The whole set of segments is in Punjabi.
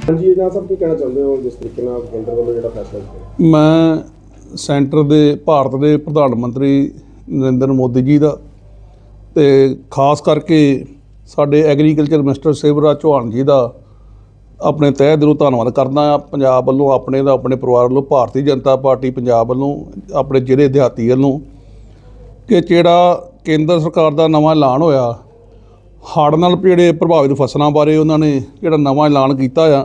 ਹਾਂਜੀ ਨਾ ਸਭ ਕੀ ਕਹਿਣਾ ਚਾਹੁੰਦੇ ਹੋ ਜਿਸ ਤਰੀਕੇ ਨਾਲ ਕੇਂਦਰ ਵੱਲੋਂ ਜਿਹੜਾ ਫੈਸਲਾ ਕੀਤਾ ਮੈਂ ਸੈਂਟਰ ਦੇ, ਭਾਰਤ ਦੇ ਪ੍ਰਧਾਨ ਮੰਤਰੀ ਨਰਿੰਦਰ ਮੋਦੀ ਜੀ ਦਾ ਤੇ ਖਾਸ ਕਰਕੇ ਸਾਡੇ ਐਗਰੀਕਲਚਰ ਮਿਨਿਸਟਰ ਸਿਵਰਾਜ ਚੌਹਾਨ ਜੀ ਦਾ ਆਪਣੇ ਤਹਿ ਦਿਲੋਂ ਧੰਨਵਾਦ ਕਰਦਾ ਆ ਪੰਜਾਬ ਵੱਲੋਂ ਆਪਣੇ ਦਾ, ਆਪਣੇ ਪਰਿਵਾਰ ਵੱਲੋਂ, ਭਾਰਤੀ ਜਨਤਾ ਪਾਰਟੀ ਪੰਜਾਬ ਵੱਲੋਂ, ਆਪਣੇ ਜ਼ਿਲ੍ਹੇ ਦਿਹਾਤੀ ਵੱਲੋਂ ਕਿ ਜਿਹੜਾ ਕੇਂਦਰ ਸਰਕਾਰ ਦਾ ਨਵਾਂ ਐਲਾਨ ਹੋਇਆ ਹੜ੍ਹ ਨਾਲ ਜਿਹੜੇ ਪ੍ਰਭਾਵਿਤ ਫਸਲਾਂ ਬਾਰੇ ਉਹਨਾਂ ਨੇ ਜਿਹੜਾ ਨਵਾਂ ਐਲਾਨ ਕੀਤਾ ਆ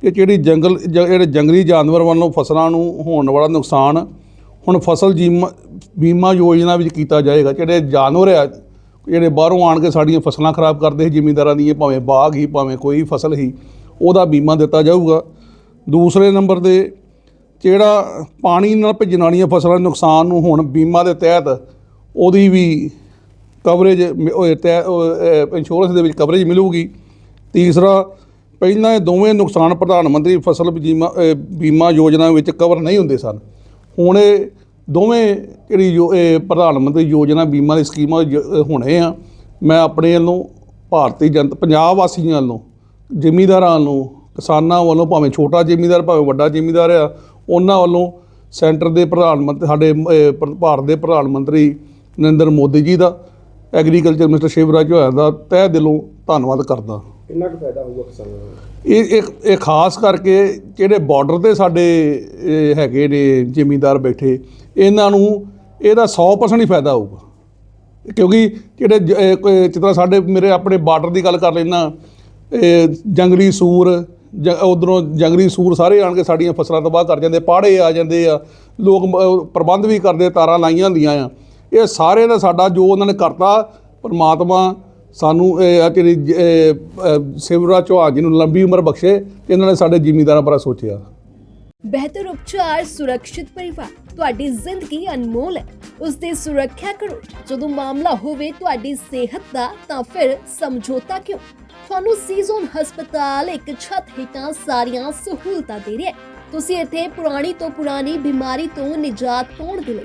ਕਿ ਜਿਹੜੀ ਜੰਗਲ ਜ- ਜਿਹੜੇ ਜੰਗਲੀ ਜਾਨਵਰ ਵੱਲੋਂ ਫਸਲਾਂ ਨੂੰ ਹੋਣ ਵਾਲਾ ਨੁਕਸਾਨ ਹੁਣ ਫਸਲ ਜੀਮਾ ਬੀਮਾ ਯੋਜਨਾ ਵਿੱਚ ਕੀਤਾ ਜਾਏਗਾ। ਜਿਹੜੇ ਜਾਨਵਰ ਆ, ਜਿਹੜੇ ਬਾਹਰੋਂ ਆਣ ਕੇ ਸਾਡੀਆਂ ਫਸਲਾਂ ਖਰਾਬ ਕਰਦੇ ਸੀ, ਜ਼ਿਮੀਂਦਾਰਾਂ ਦੀਆਂ, ਭਾਵੇਂ ਬਾਗ ਹੀ, ਭਾਵੇਂ ਕੋਈ ਫਸਲ ਹੀ, ਉਹਦਾ ਬੀਮਾ ਦਿੱਤਾ ਜਾਊਗਾ। ਦੂਸਰੇ ਨੰਬਰ ਤੇ ਜਿਹੜਾ ਪਾਣੀ ਨਾਲ ਭਿੱਜਣ ਵਾਲੀਆਂ ਫਸਲਾਂ ਦੇ ਨੁਕਸਾਨ ਨੂੰ ਹੁਣ ਬੀਮਾ ਦੇ ਤਹਿਤ ਉਹਦੀ ਵੀ ਕਵਰੇਜ ਇੰਸ਼ੋਰੈਂਸ ਦੇ ਵਿੱਚ ਕਵਰੇਜ ਮਿਲੂਗੀ। ਤੀਸਰਾ, ਪਹਿਲਾਂ ਇਹ ਦੋਵੇਂ ਨੁਕਸਾਨ ਪ੍ਰਧਾਨ ਮੰਤਰੀ ਫਸਲ ਬੀਮਾ ਬੀਮਾ ਯੋਜਨਾ ਵਿੱਚ ਕਵਰ ਨਹੀਂ ਹੁੰਦੇ ਸਨ। ਹੁਣ ਇਹ ਦੋਵੇਂ ਜਿਹੜੀ ਯੋ- ਪ੍ਰਧਾਨ ਮੰਤਰੀ ਯੋਜਨਾ ਬੀਮਾ ਦੀ ਸਕੀਮਾਂ ਜ- ਹੋਣੇ ਆ। ਮੈਂ ਆਪਣੇ ਵੱਲੋਂ ਭਾਰਤੀ ਜਨਤਾ ਪੰਜਾਬ ਵਾਸੀਆਂ ਵੱਲੋਂ, ਜ਼ਿਮੀਂਦਾਰਾਂ ਵੱਲੋਂ, ਕਿਸਾਨਾਂ ਵੱਲੋਂ, ਭਾਵੇਂ ਛੋਟਾ ਜ਼ਿਮੀਂਦਾਰ, ਭਾਵੇਂ ਵੱਡਾ ਜ਼ਿਮੀਂਦਾਰ ਆ, ਉਹਨਾਂ ਵੱਲੋਂ ਸੈਂਟਰ ਦੇ ਪ੍ਰਧਾਨ ਮੰਤਰੀ ਸਾਡੇ ਭਾਰਤ ਦੇ ਪ੍ਰਧਾਨ ਮੰਤਰੀ ਨਰਿੰਦਰ ਮੋਦੀ ਜੀ ਦਾ ਐਗਰੀਕਲਚਰ ਮਿਸਟਰ ਸ਼ਿਵਰਾਜ ਚੌਹਾਨ ਦਾ ਤਹਿ ਦਿਲੋਂ ਧੰਨਵਾਦ ਕਰਦਾ। ਕਿੰਨਾ ਕੁ ਫਾਇਦਾ ਹੋਊਗਾ ਕਿਸਾਨਾਂ ਨੂੰ? ਇਹ ਇਹ ਇਹ ਖਾਸ ਕਰਕੇ ਜਿਹੜੇ ਬਾਰਡਰ ਤੇ ਸਾਡੇ ਹੈਗੇ ਨੇ ਜ਼ਿਮੀਂਦਾਰ ਬੈਠੇ ਇਹਨਾਂ ਨੂੰ ਇਹਦਾ 100% ਹੀ ਫਾਇਦਾ ਹੋਊਗਾ। ਕਿਉਂਕਿ ਜਿਹੜੇ ਜ- ਇਹ ਕੋਈ ਜਿਸ ਤਰ੍ਹਾਂ ਸਾਡੇ ਮੇਰੇ ਆਪਣੇ ਬਾਰਡਰ ਦੀ ਗੱਲ ਕਰ ਲੈਣਾ ਜੰਗਲੀ ਸੂਰ ਉਧਰੋਂ ਜੰਗਲੀ ਸੂਰ ਸਾਰੇ ਆਣ ਕੇ ਸਾਡੀਆਂ ਫਸਲਾਂ ਤਬਾਹ ਕਰ ਜਾਂਦੇ ਪਾੜੇ ਆ ਜਾਂਦੇ ਆ ਲੋਕ ਪ੍ਰਬੰਧ ਵੀ ਕਰਦੇ ਤਾਰਾਂ ਲਾਈਆਂ ਹੁੰਦੀਆਂ ਆ। ਇਹ ਸਾਰੇ ਦਾ ਸਾਡਾ ਜੋ ਉਹਨਾਂ ਨੇ ਕਰਤਾ, ਪਰਮਾਤਮਾ ਸਾਨੂੰ ਇਹ ਆ ਚੌਹਾਨ ਜੀ ਨੂੰ ਲੰਬੀ ਉਮਰ ਬਖਸ਼ੇ ਤੇ ਇਹਨਾਂ ਨੇ ਸਾਡੇ ਜ਼ਿਮੀਂਦਾਰਾਂ ਬਾਰੇ ਸੋਚਿਆ। ਬਿਹਤਰ ਉਪਚਾਰ ਸੁਰੱਖਿਅਤ ਪਰਿਵਾਰ, ਤੁਹਾਡੀ ਜ਼ਿੰਦਗੀ ਅਨਮੋਲ ਹੈ। ਉਸ ਦੀ ਸੁਰੱਖਿਆ ਕਰੋ। ਜਦੋਂ ਮਾਮਲਾ ਹੋਵੇ ਤੁਹਾਡੀ ਸਿਹਤ ਦਾ, ਤਾਂ ਫਿਰ ਸਮਝੌਤਾ ਕਿਉਂ? ਤੁਹਾਨੂੰ ਸੀਜ਼ਨ ਹਸਪਤਾਲ ਇੱਕ ਛੱਤ ਹੇਠਾਂ ਸਾਰੀਆਂ ਸਹੂਲਤਾਂ ਦੇ ਰਿਹਾ ਤੁਸੀਂ ਇੱਥੇ ਪੁਰਾਣੀ ਤੋਂ ਪੁਰਾਣੀ ਬਿਮਾਰੀ ਤੋਂ ਨਿਜਾਤ ਪਾਉਣ ਦੇ ਲਈ